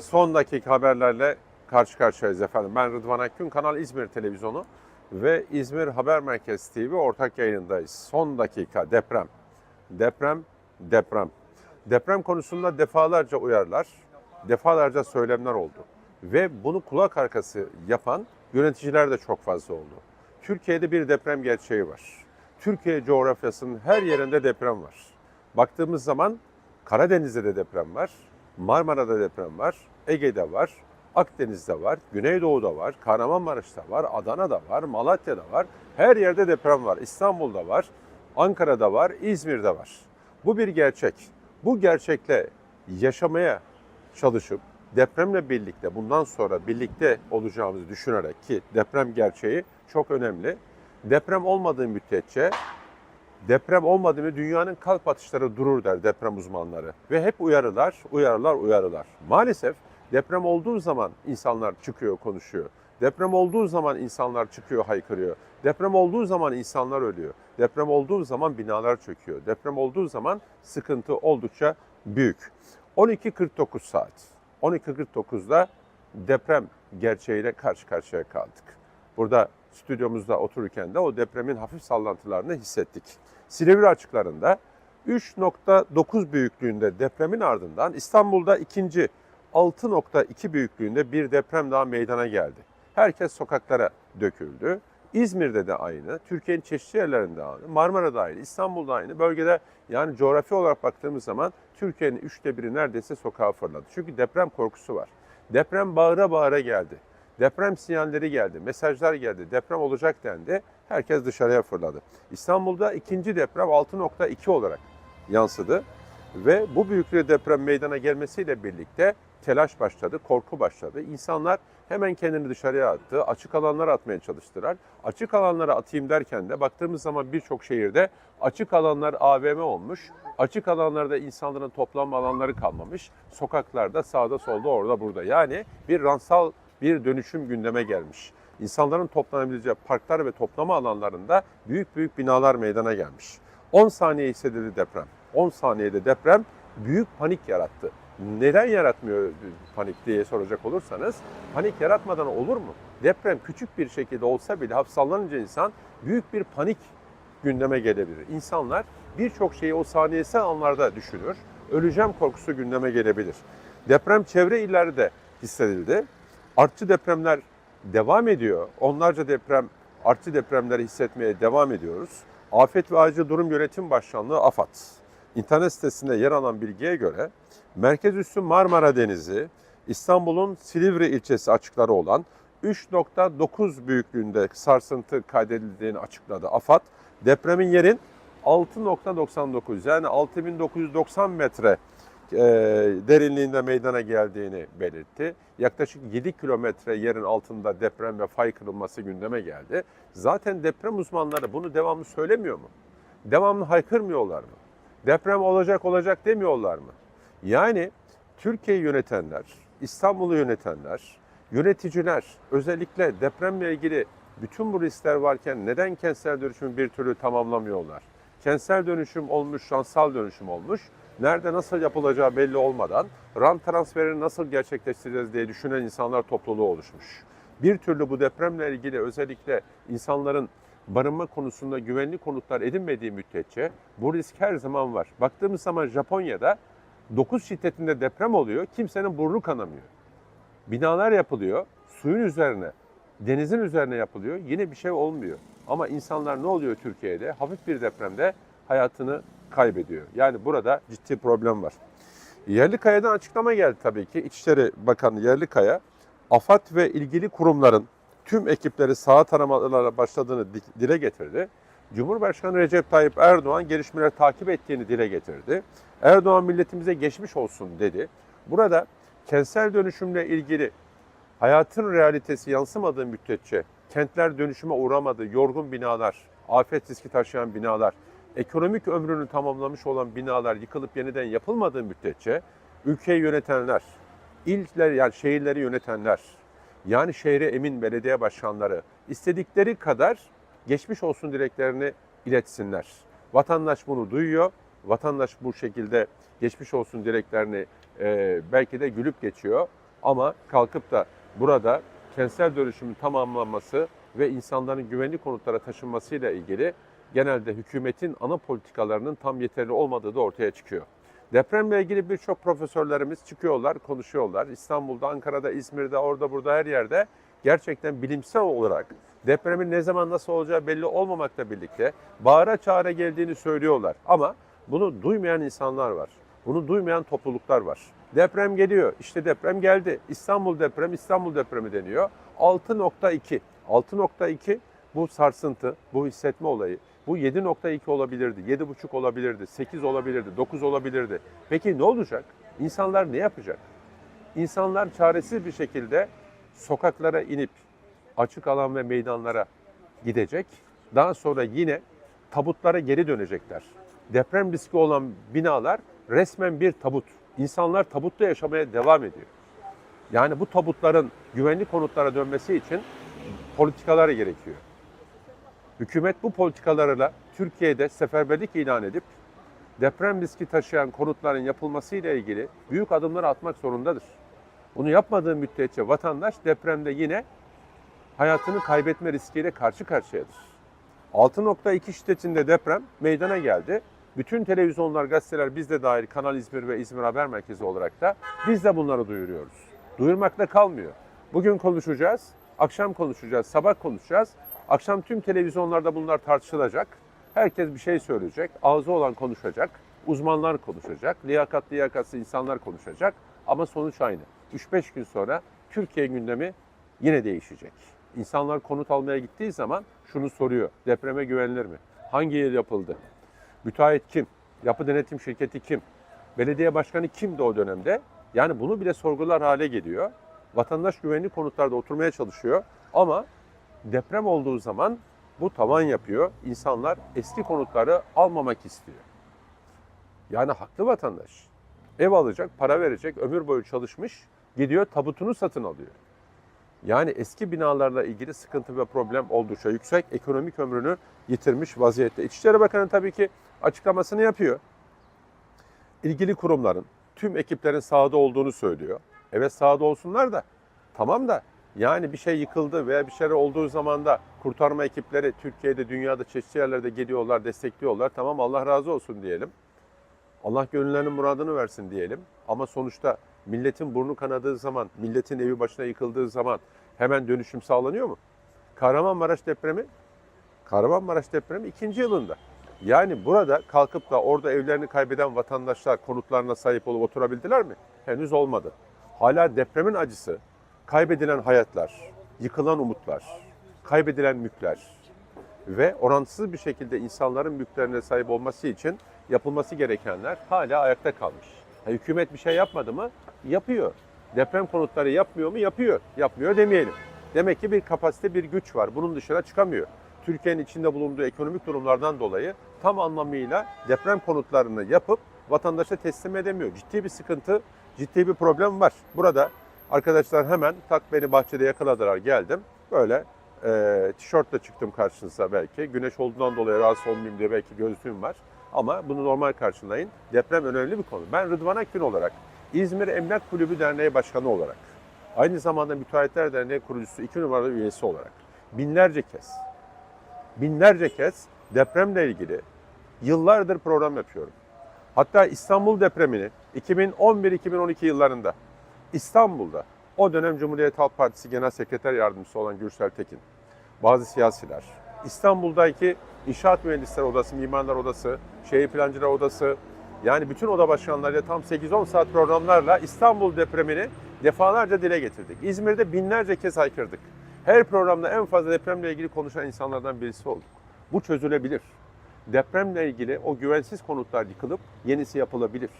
son dakika haberlerle karşı karşıyayız efendim. Ben Rıdvan Akgün, Kanal İzmir Televizyonu ve İzmir Haber Merkezi TV ortak yayınındayız. Son dakika deprem, deprem, deprem. Deprem konusunda defalarca uyarılar, defalarca söylemler oldu. Ve bunu kulak arkası yapan yöneticiler de çok fazla oldu. Türkiye'de bir deprem gerçeği var. Türkiye coğrafyasının her yerinde deprem var. Baktığımız zaman Karadeniz'de de deprem var, Marmara'da deprem var, Ege'de var, Akdeniz'de var, Güneydoğu'da var, Kahramanmaraş'ta var, Adana'da var, Malatya'da var. Her yerde deprem var. İstanbul'da var, Ankara'da var, İzmir'de var. Bu bir gerçek. Bu gerçekle yaşamaya çalışıp depremle birlikte bundan sonra birlikte olacağımızı düşünerek ki deprem gerçeği çok önemli. Deprem olmadığı müddetçe deprem olmadı mı dünyanın kalp atışları durur der deprem uzmanları. Ve hep uyarılar, uyarılar, uyarılar. Maalesef deprem olduğu zaman insanlar çıkıyor konuşuyor. Deprem olduğu zaman insanlar çıkıyor haykırıyor. Deprem olduğu zaman insanlar ölüyor. Deprem olduğu zaman binalar çöküyor. Deprem olduğu zaman sıkıntı oldukça büyük. 12.49 saat. 12.49'da deprem gerçeğiyle karşı karşıya kaldık. Burada stüdyomuzda otururken de o depremin hafif sallantılarını hissettik. Silivri açıklarında 3.9 büyüklüğünde depremin ardından İstanbul'da ikinci 6.2 büyüklüğünde bir deprem daha meydana geldi. Herkes sokaklara döküldü. İzmir'de de aynı, Türkiye'nin çeşitli yerlerinde aynı, Marmara'da aynı, İstanbul'da aynı. Bölgede yani coğrafi olarak baktığımız zaman Türkiye'nin üçte biri neredeyse sokağa fırladı. Çünkü deprem korkusu var. Deprem bağıra bağıra geldi. Deprem sinyalleri geldi, mesajlar geldi, deprem olacak dendi. Herkes dışarıya fırladı. İstanbul'da ikinci deprem 6.2 olarak yansıdı. Ve bu büyüklüğe deprem meydana gelmesiyle birlikte telaş başladı, korku başladı. İnsanlar hemen kendini dışarıya attı, açık alanlara atmaya çalıştılar. Açık alanlara atayım derken de baktığımız zaman birçok şehirde açık alanlar AVM olmuş. Açık alanlarda insanların toplanma alanları kalmamış. Sokaklarda sağda solda orada burada. Yani bir ransal bir dönüşüm gündeme gelmiş. İnsanların toplanabileceği parklar ve toplama alanlarında büyük büyük binalar meydana gelmiş. 10 saniye hissedildi deprem. 10 saniyede deprem büyük panik yarattı. Neden yaratmıyor panik diye soracak olursanız panik yaratmadan olur mu? Deprem küçük bir şekilde olsa bile hafif sallanınca insan büyük bir panik gündeme gelebilir. İnsanlar birçok şeyi o saniyesel anlarda düşünür. Öleceğim korkusu gündeme gelebilir. Deprem çevre illerde hissedildi. Artçı depremler devam ediyor. Onlarca deprem, artçı depremleri hissetmeye devam ediyoruz. Afet ve Acil Durum Yönetim Başkanlığı AFAD internet sitesinde yer alan bilgiye göre merkez üssü Marmara Denizi, İstanbul'un Silivri ilçesi açıkları olan 3.9 büyüklüğünde sarsıntı kaydedildiğini açıkladı AFAD. Depremin yerin 6.99 yani 6990 metre e, derinliğinde meydana geldiğini belirtti. Yaklaşık 7 kilometre yerin altında deprem ve fay kırılması gündeme geldi. Zaten deprem uzmanları bunu devamlı söylemiyor mu? Devamlı haykırmıyorlar mı? Deprem olacak olacak demiyorlar mı? Yani Türkiye'yi yönetenler, İstanbul'u yönetenler, yöneticiler özellikle depremle ilgili bütün bu riskler varken neden kentsel dönüşümü bir türlü tamamlamıyorlar? Kentsel dönüşüm olmuş, şansal dönüşüm olmuş. Nerede nasıl yapılacağı belli olmadan rant transferini nasıl gerçekleştireceğiz diye düşünen insanlar topluluğu oluşmuş. Bir türlü bu depremle ilgili özellikle insanların barınma konusunda güvenli konutlar edinmediği müddetçe bu risk her zaman var. Baktığımız zaman Japonya'da 9 şiddetinde deprem oluyor, kimsenin burnu kanamıyor. Binalar yapılıyor, suyun üzerine, denizin üzerine yapılıyor, yine bir şey olmuyor. Ama insanlar ne oluyor Türkiye'de? Hafif bir depremde hayatını kaybediyor. Yani burada ciddi problem var. Yerlikaya'dan açıklama geldi tabii ki. İçişleri Bakanı Yerlikaya, AFAD ve ilgili kurumların tüm ekipleri saha taramalara başladığını dile getirdi. Cumhurbaşkanı Recep Tayyip Erdoğan gelişmeleri takip ettiğini dile getirdi. Erdoğan milletimize geçmiş olsun dedi. Burada kentsel dönüşümle ilgili hayatın realitesi yansımadığı müddetçe kentler dönüşüme uğramadı, yorgun binalar, afet riski taşıyan binalar, ekonomik ömrünü tamamlamış olan binalar yıkılıp yeniden yapılmadığı müddetçe ülkeyi yönetenler, iller yani şehirleri yönetenler, yani şehre emin belediye başkanları istedikleri kadar geçmiş olsun dileklerini iletsinler. Vatandaş bunu duyuyor. Vatandaş bu şekilde geçmiş olsun dileklerini e, belki de gülüp geçiyor. Ama kalkıp da burada kentsel dönüşümün tamamlanması ve insanların güvenli konutlara taşınmasıyla ilgili genelde hükümetin ana politikalarının tam yeterli olmadığı da ortaya çıkıyor. Depremle ilgili birçok profesörlerimiz çıkıyorlar, konuşuyorlar. İstanbul'da, Ankara'da, İzmir'de, orada burada her yerde gerçekten bilimsel olarak depremin ne zaman nasıl olacağı belli olmamakla birlikte bağıra çağıra geldiğini söylüyorlar. Ama bunu duymayan insanlar var. Bunu duymayan topluluklar var. Deprem geliyor. İşte deprem geldi. İstanbul deprem, İstanbul depremi deniyor. 6.2. 6.2 bu sarsıntı, bu hissetme olayı. Bu 7.2 olabilirdi, 7.5 olabilirdi, 8 olabilirdi, 9 olabilirdi. Peki ne olacak? İnsanlar ne yapacak? İnsanlar çaresiz bir şekilde sokaklara inip açık alan ve meydanlara gidecek. Daha sonra yine tabutlara geri dönecekler. Deprem riski olan binalar resmen bir tabut. İnsanlar tabutta yaşamaya devam ediyor. Yani bu tabutların güvenli konutlara dönmesi için politikalar gerekiyor. Hükümet bu politikalarla Türkiye'de seferberlik ilan edip deprem riski taşıyan konutların yapılması ile ilgili büyük adımlar atmak zorundadır. Bunu yapmadığı müddetçe vatandaş depremde yine hayatını kaybetme riskiyle karşı karşıyadır. 6.2 şiddetinde deprem meydana geldi. Bütün televizyonlar, gazeteler biz de dahil Kanal İzmir ve İzmir Haber Merkezi olarak da biz de bunları duyuruyoruz. Duyurmakla kalmıyor. Bugün konuşacağız, akşam konuşacağız, sabah konuşacağız. Akşam tüm televizyonlarda bunlar tartışılacak. Herkes bir şey söyleyecek, ağzı olan konuşacak, uzmanlar konuşacak, liyakat liyakatsız insanlar konuşacak. Ama sonuç aynı. 3-5 gün sonra Türkiye gündemi yine değişecek. İnsanlar konut almaya gittiği zaman şunu soruyor. Depreme güvenilir mi? Hangi yıl yapıldı? Müteahhit kim? Yapı denetim şirketi kim? Belediye başkanı kimdi o dönemde? Yani bunu bile sorgular hale geliyor. Vatandaş güvenli konutlarda oturmaya çalışıyor ama deprem olduğu zaman bu tavan yapıyor. İnsanlar eski konutları almamak istiyor. Yani haklı vatandaş. Ev alacak, para verecek, ömür boyu çalışmış, gidiyor tabutunu satın alıyor. Yani eski binalarla ilgili sıkıntı ve problem oldukça yüksek. Ekonomik ömrünü yitirmiş vaziyette. İçişleri Bakanı tabii ki açıklamasını yapıyor. İlgili kurumların, tüm ekiplerin sahada olduğunu söylüyor. Evet sahada olsunlar da tamam da yani bir şey yıkıldı veya bir şeyler olduğu zaman da kurtarma ekipleri Türkiye'de, dünyada çeşitli yerlerde geliyorlar, destekliyorlar. Tamam Allah razı olsun diyelim. Allah gönüllerinin muradını versin diyelim. Ama sonuçta milletin burnu kanadığı zaman, milletin evi başına yıkıldığı zaman hemen dönüşüm sağlanıyor mu? Kahramanmaraş depremi, Kahramanmaraş depremi ikinci yılında. Yani burada kalkıp da orada evlerini kaybeden vatandaşlar konutlarına sahip olup oturabildiler mi? Henüz olmadı. Hala depremin acısı, kaybedilen hayatlar, yıkılan umutlar, kaybedilen mülkler ve orantısız bir şekilde insanların mülklerine sahip olması için yapılması gerekenler hala ayakta kalmış. Ha, hükümet bir şey yapmadı mı? Yapıyor. Deprem konutları yapmıyor mu? Yapıyor. Yapmıyor demeyelim. Demek ki bir kapasite, bir güç var. Bunun dışına çıkamıyor. Türkiye'nin içinde bulunduğu ekonomik durumlardan dolayı tam anlamıyla deprem konutlarını yapıp vatandaşa teslim edemiyor. Ciddi bir sıkıntı, ciddi bir problem var. Burada arkadaşlar hemen tak beni bahçede yakaladılar geldim. Böyle e, tişörtle çıktım karşınıza belki. Güneş olduğundan dolayı rahatsız olmayayım diye belki gözlüğüm var. Ama bunu normal karşılayın. Deprem önemli bir konu. Ben Rıdvan Akgün olarak İzmir Emlak Kulübü Derneği Başkanı olarak aynı zamanda Müteahhitler Derneği kurucusu iki numaralı üyesi olarak binlerce kez binlerce kez depremle ilgili yıllardır program yapıyorum. Hatta İstanbul depremini 2011-2012 yıllarında İstanbul'da o dönem Cumhuriyet Halk Partisi Genel Sekreter Yardımcısı olan Gürsel Tekin, bazı siyasiler, İstanbul'daki İnşaat Mühendisleri Odası, Mimarlar Odası, Şehir Plancılar Odası, yani bütün oda başkanlarıyla tam 8-10 saat programlarla İstanbul depremini defalarca dile getirdik. İzmir'de binlerce kez haykırdık. Her programda en fazla depremle ilgili konuşan insanlardan birisi olduk. Bu çözülebilir. Depremle ilgili o güvensiz konutlar yıkılıp yenisi yapılabilir.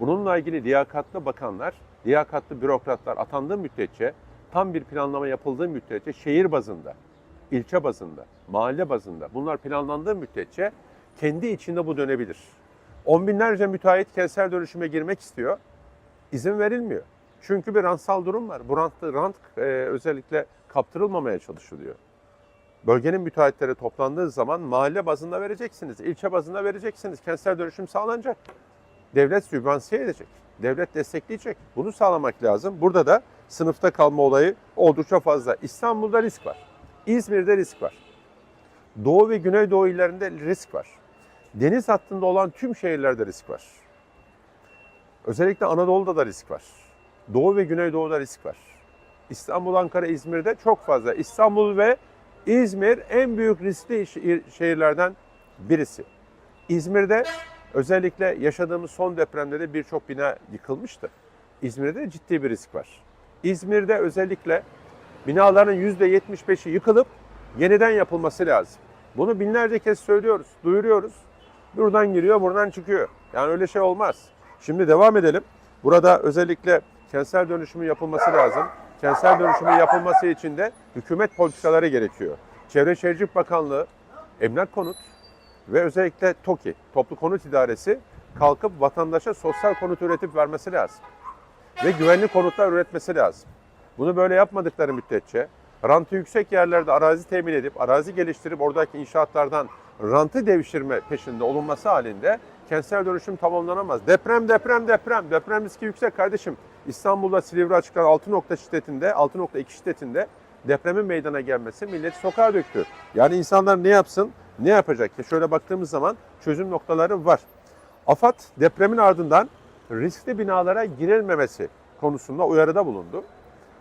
Bununla ilgili liyakatlı bakanlar, liyakatlı bürokratlar atandığı müddetçe, tam bir planlama yapıldığı müddetçe şehir bazında, ilçe bazında, mahalle bazında bunlar planlandığı müddetçe kendi içinde bu dönebilir. On binlerce müteahhit kentsel dönüşüme girmek istiyor. İzin verilmiyor. Çünkü bir rantsal durum var. Bu rant, rant e, özellikle kaptırılmamaya çalışılıyor. Bölgenin müteahhitleri toplandığı zaman mahalle bazında vereceksiniz, ilçe bazında vereceksiniz. Kentsel dönüşüm sağlanacak. Devlet sübvansiye edecek. Devlet destekleyecek. Bunu sağlamak lazım. Burada da sınıfta kalma olayı oldukça fazla. İstanbul'da risk var. İzmir'de risk var. Doğu ve Güneydoğu illerinde risk var. Deniz hattında olan tüm şehirlerde risk var. Özellikle Anadolu'da da risk var. Doğu ve Güneydoğu'da risk var. İstanbul, Ankara, İzmir'de çok fazla. İstanbul ve İzmir en büyük riskli şehir- şehirlerden birisi. İzmir'de özellikle yaşadığımız son depremde de birçok bina yıkılmıştı. İzmir'de de ciddi bir risk var. İzmir'de özellikle binaların %75'i yıkılıp yeniden yapılması lazım. Bunu binlerce kez söylüyoruz, duyuruyoruz. Buradan giriyor, buradan çıkıyor. Yani öyle şey olmaz. Şimdi devam edelim. Burada özellikle kentsel dönüşümün yapılması lazım. Kentsel dönüşümün yapılması için de hükümet politikaları gerekiyor. Çevre Şehircilik Bakanlığı, Emlak Konut ve özellikle TOKİ, Toplu Konut İdaresi kalkıp vatandaşa sosyal konut üretip vermesi lazım. Ve güvenli konutlar üretmesi lazım. Bunu böyle yapmadıkları müddetçe rantı yüksek yerlerde arazi temin edip, arazi geliştirip oradaki inşaatlardan rantı devşirme peşinde olunması halinde kentsel dönüşüm tamamlanamaz. Deprem, deprem, deprem. Deprem riski yüksek kardeşim. İstanbul'da Silivri açıklanan 6 nokta şiddetinde, 6.2 şiddetinde depremin meydana gelmesi milleti sokağa döktü. Yani insanlar ne yapsın, ne yapacak? ki? Şöyle baktığımız zaman çözüm noktaları var. AFAD depremin ardından riskli binalara girilmemesi konusunda uyarıda bulundu.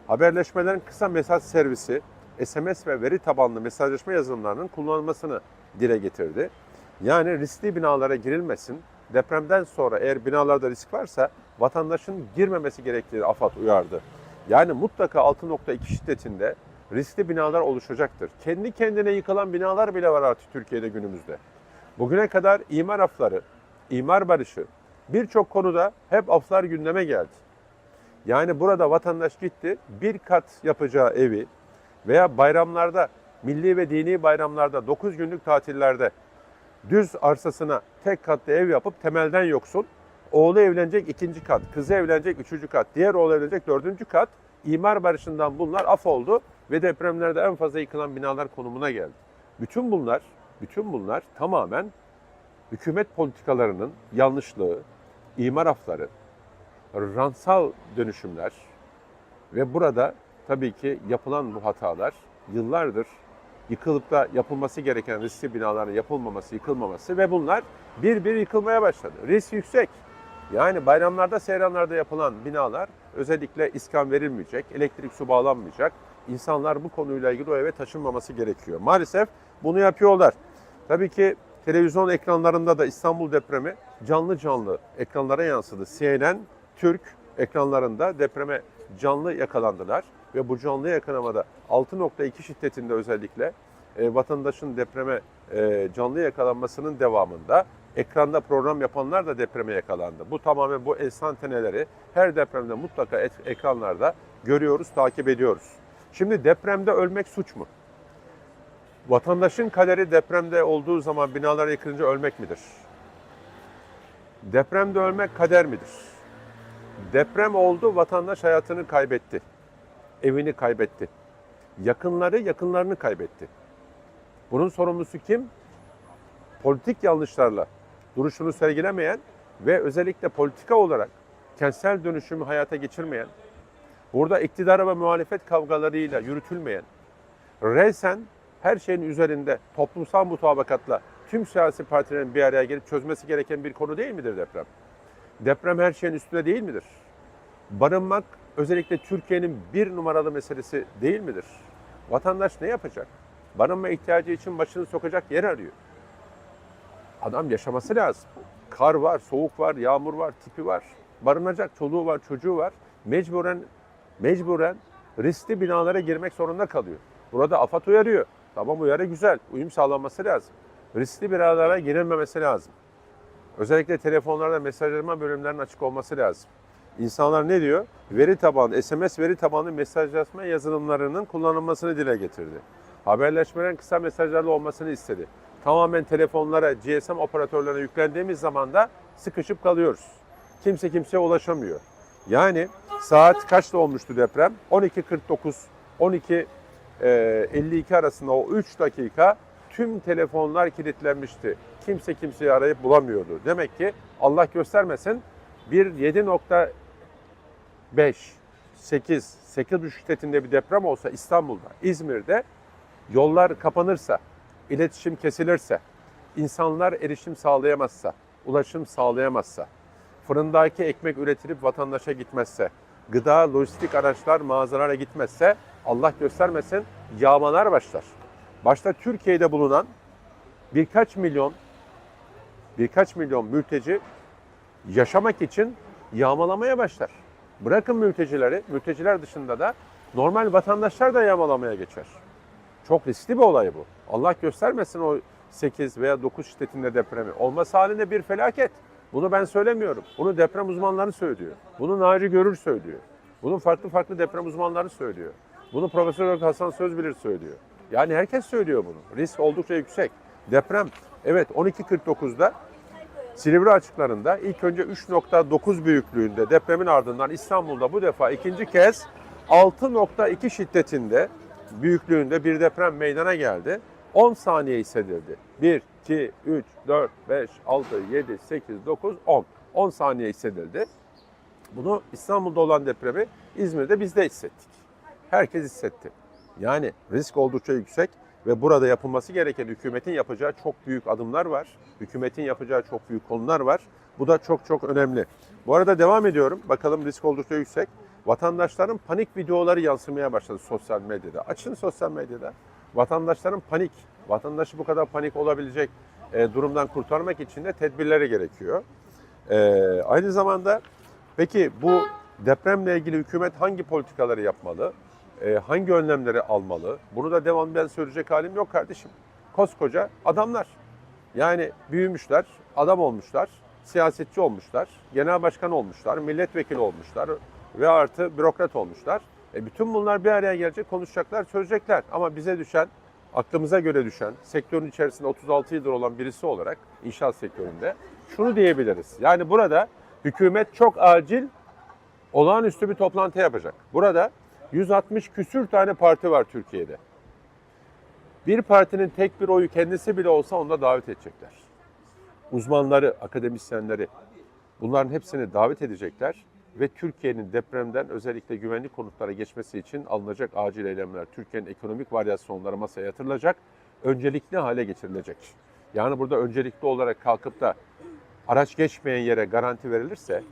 Haberleşmelerin kısa mesaj servisi, SMS ve veri tabanlı mesajlaşma yazılımlarının kullanılmasını dile getirdi. Yani riskli binalara girilmesin. Depremden sonra eğer binalarda risk varsa vatandaşın girmemesi gerektiğini AFAD uyardı. Yani mutlaka 6.2 şiddetinde riskli binalar oluşacaktır. Kendi kendine yıkılan binalar bile var artık Türkiye'de günümüzde. Bugüne kadar imar afları, imar barışı birçok konuda hep aflar gündeme geldi. Yani burada vatandaş gitti bir kat yapacağı evi veya bayramlarda, milli ve dini bayramlarda 9 günlük tatillerde düz arsasına tek katlı ev yapıp temelden yoksun. Oğlu evlenecek ikinci kat, kızı evlenecek üçüncü kat, diğer oğlu evlenecek dördüncü kat. İmar barışından bunlar af oldu ve depremlerde en fazla yıkılan binalar konumuna geldi. Bütün bunlar, bütün bunlar tamamen hükümet politikalarının yanlışlığı, imar afları, ransal dönüşümler ve burada tabii ki yapılan bu hatalar yıllardır yıkılıp da yapılması gereken riskli binaların yapılmaması, yıkılmaması ve bunlar bir bir yıkılmaya başladı. Risk yüksek. Yani bayramlarda, seyranlarda yapılan binalar özellikle iskan verilmeyecek, elektrik su bağlanmayacak. İnsanlar bu konuyla ilgili o eve taşınmaması gerekiyor. Maalesef bunu yapıyorlar. Tabii ki televizyon ekranlarında da İstanbul depremi canlı canlı ekranlara yansıdı. CNN, Türk ekranlarında depreme canlı yakalandılar ve bu canlı yakalamada 6.2 şiddetinde özellikle e, vatandaşın depreme e, canlı yakalanmasının devamında ekranda program yapanlar da depreme yakalandı. Bu tamamen bu enstantaneleri her depremde mutlaka et- ekranlarda görüyoruz, takip ediyoruz. Şimdi depremde ölmek suç mu? Vatandaşın kaderi depremde olduğu zaman binalar yıkılınca ölmek midir? Depremde ölmek kader midir? Deprem oldu, vatandaş hayatını kaybetti. Evini kaybetti. Yakınları yakınlarını kaybetti. Bunun sorumlusu kim? Politik yanlışlarla duruşunu sergilemeyen ve özellikle politika olarak kentsel dönüşümü hayata geçirmeyen, burada iktidar ve muhalefet kavgalarıyla yürütülmeyen, resen her şeyin üzerinde toplumsal mutabakatla tüm siyasi partilerin bir araya gelip çözmesi gereken bir konu değil midir deprem? Deprem her şeyin üstünde değil midir? Barınmak özellikle Türkiye'nin bir numaralı meselesi değil midir? Vatandaş ne yapacak? Barınma ihtiyacı için başını sokacak yer arıyor. Adam yaşaması lazım. Kar var, soğuk var, yağmur var, tipi var. Barınacak çoluğu var, çocuğu var. Mecburen mecburen riskli binalara girmek zorunda kalıyor. Burada AFAD uyarıyor. Tamam uyarı güzel. Uyum sağlanması lazım. Riskli binalara girilmemesi lazım. Özellikle telefonlarda mesajlama bölümlerinin açık olması lazım. İnsanlar ne diyor? Veri tabanlı, SMS veri tabanlı mesajlaşma yazılımlarının kullanılmasını dile getirdi. Haberleşmelerin kısa mesajlarla olmasını istedi. Tamamen telefonlara, GSM operatörlerine yüklendiğimiz zaman da sıkışıp kalıyoruz. Kimse kimseye ulaşamıyor. Yani saat kaçta olmuştu deprem? 12.49, 12.52 arasında o 3 dakika tüm telefonlar kilitlenmişti. Kimse kimseyi arayıp bulamıyordu. Demek ki Allah göstermesin bir 7.5, 8, 8,5 şiddetinde bir deprem olsa İstanbul'da, İzmir'de yollar kapanırsa, iletişim kesilirse, insanlar erişim sağlayamazsa, ulaşım sağlayamazsa, fırındaki ekmek üretilip vatandaşa gitmezse, gıda, lojistik araçlar mağazalara gitmezse Allah göstermesin yağmalar başlar. Başta Türkiye'de bulunan birkaç milyon birkaç milyon mülteci yaşamak için yağmalamaya başlar. Bırakın mültecileri, mülteciler dışında da normal vatandaşlar da yağmalamaya geçer. Çok riskli bir olay bu. Allah göstermesin o 8 veya 9 şiddetinde depremi. Olması halinde bir felaket. Bunu ben söylemiyorum. Bunu deprem uzmanları söylüyor. Bunu Naci Görür söylüyor. Bunu farklı farklı deprem uzmanları söylüyor. Bunu Profesör Doktor Hasan Sözbilir söylüyor. Yani herkes söylüyor bunu. Risk oldukça yüksek. Deprem evet 12.49'da Silivri açıklarında ilk önce 3.9 büyüklüğünde depremin ardından İstanbul'da bu defa ikinci kez 6.2 şiddetinde büyüklüğünde bir deprem meydana geldi. 10 saniye hissedildi. 1, 2, 3, 4, 5, 6, 7, 8, 9, 10. 10 saniye hissedildi. Bunu İstanbul'da olan depremi İzmir'de biz de hissettik. Herkes hissetti. Yani risk oldukça yüksek ve burada yapılması gereken hükümetin yapacağı çok büyük adımlar var. Hükümetin yapacağı çok büyük konular var. Bu da çok çok önemli. Bu arada devam ediyorum. Bakalım risk oldukça yüksek. Vatandaşların panik videoları yansımaya başladı sosyal medyada. Açın sosyal medyada. Vatandaşların panik, vatandaşı bu kadar panik olabilecek e, durumdan kurtarmak için de tedbirleri gerekiyor. E, aynı zamanda peki bu depremle ilgili hükümet hangi politikaları yapmalı? E, hangi önlemleri almalı? Bunu da devam ben söyleyecek halim yok kardeşim. Koskoca adamlar. Yani büyümüşler, adam olmuşlar, siyasetçi olmuşlar, genel başkan olmuşlar, milletvekili olmuşlar ve artı bürokrat olmuşlar. E bütün bunlar bir araya gelecek, konuşacaklar, çözecekler. Ama bize düşen, aklımıza göre düşen, sektörün içerisinde 36 yıldır olan birisi olarak inşaat sektöründe şunu diyebiliriz. Yani burada hükümet çok acil olağanüstü bir toplantı yapacak. Burada 160 küsür tane parti var Türkiye'de. Bir partinin tek bir oyu kendisi bile olsa onda davet edecekler. Uzmanları, akademisyenleri bunların hepsini davet edecekler ve Türkiye'nin depremden özellikle güvenlik konutlara geçmesi için alınacak acil eylemler, Türkiye'nin ekonomik varyasyonları masaya yatırılacak, öncelikli hale getirilecek. Yani burada öncelikli olarak kalkıp da araç geçmeyen yere garanti verilirse,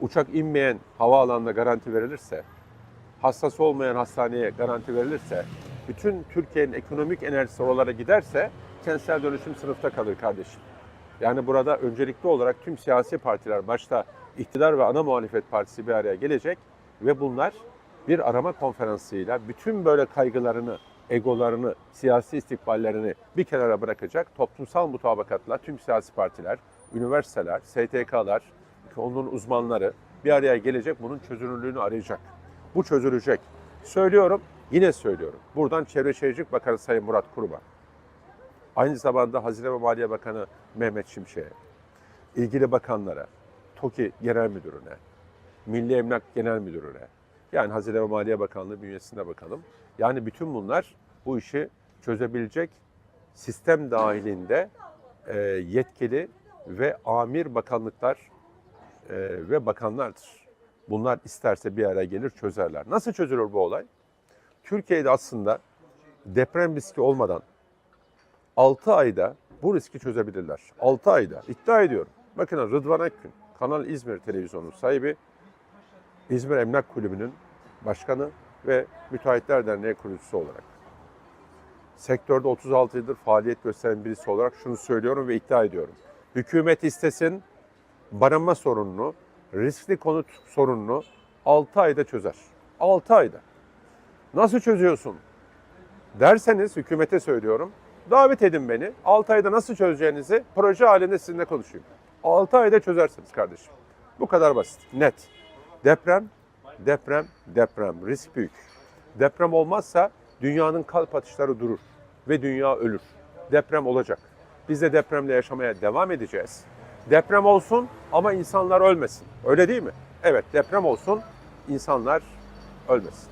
uçak inmeyen havaalanına garanti verilirse, hastası olmayan hastaneye garanti verilirse, bütün Türkiye'nin ekonomik enerjisi oralara giderse kentsel dönüşüm sınıfta kalır kardeşim. Yani burada öncelikli olarak tüm siyasi partiler başta iktidar ve ana muhalefet partisi bir araya gelecek ve bunlar bir arama konferansıyla bütün böyle kaygılarını, egolarını, siyasi istikballerini bir kenara bırakacak toplumsal mutabakatla tüm siyasi partiler, üniversiteler, STK'lar, onun uzmanları bir araya gelecek bunun çözünürlüğünü arayacak. Bu çözülecek. Söylüyorum, yine söylüyorum. Buradan Çevre Şehircilik Bakanı Sayın Murat Kurum'a, aynı zamanda Hazine ve Maliye Bakanı Mehmet Şimşek'e, ilgili bakanlara, TOKİ Genel Müdürü'ne, Milli Emlak Genel Müdürü'ne, yani Hazine ve Maliye Bakanlığı bünyesinde bakalım. Yani bütün bunlar bu işi çözebilecek sistem dahilinde e, yetkili ve amir bakanlıklar e, ve bakanlardır. Bunlar isterse bir araya gelir çözerler. Nasıl çözülür bu olay? Türkiye'de aslında deprem riski olmadan 6 ayda bu riski çözebilirler. 6 ayda iddia ediyorum. Bakın Rıdvan Akgün, Kanal İzmir Televizyonu sahibi, İzmir Emlak Kulübü'nün başkanı ve Müteahhitler Derneği kurucusu olarak. Sektörde 36 yıldır faaliyet gösteren birisi olarak şunu söylüyorum ve iddia ediyorum. Hükümet istesin barınma sorununu, riskli konut sorununu 6 ayda çözer. 6 ayda. Nasıl çözüyorsun? Derseniz hükümete söylüyorum. Davet edin beni. 6 ayda nasıl çözeceğinizi proje halinde sizinle konuşayım. 6 ayda çözersiniz kardeşim. Bu kadar basit. Net. Deprem, deprem, deprem. Risk büyük. Deprem olmazsa dünyanın kalp atışları durur ve dünya ölür. Deprem olacak. Biz de depremle yaşamaya devam edeceğiz. Deprem olsun ama insanlar ölmesin. Öyle değil mi? Evet deprem olsun, insanlar ölmesin.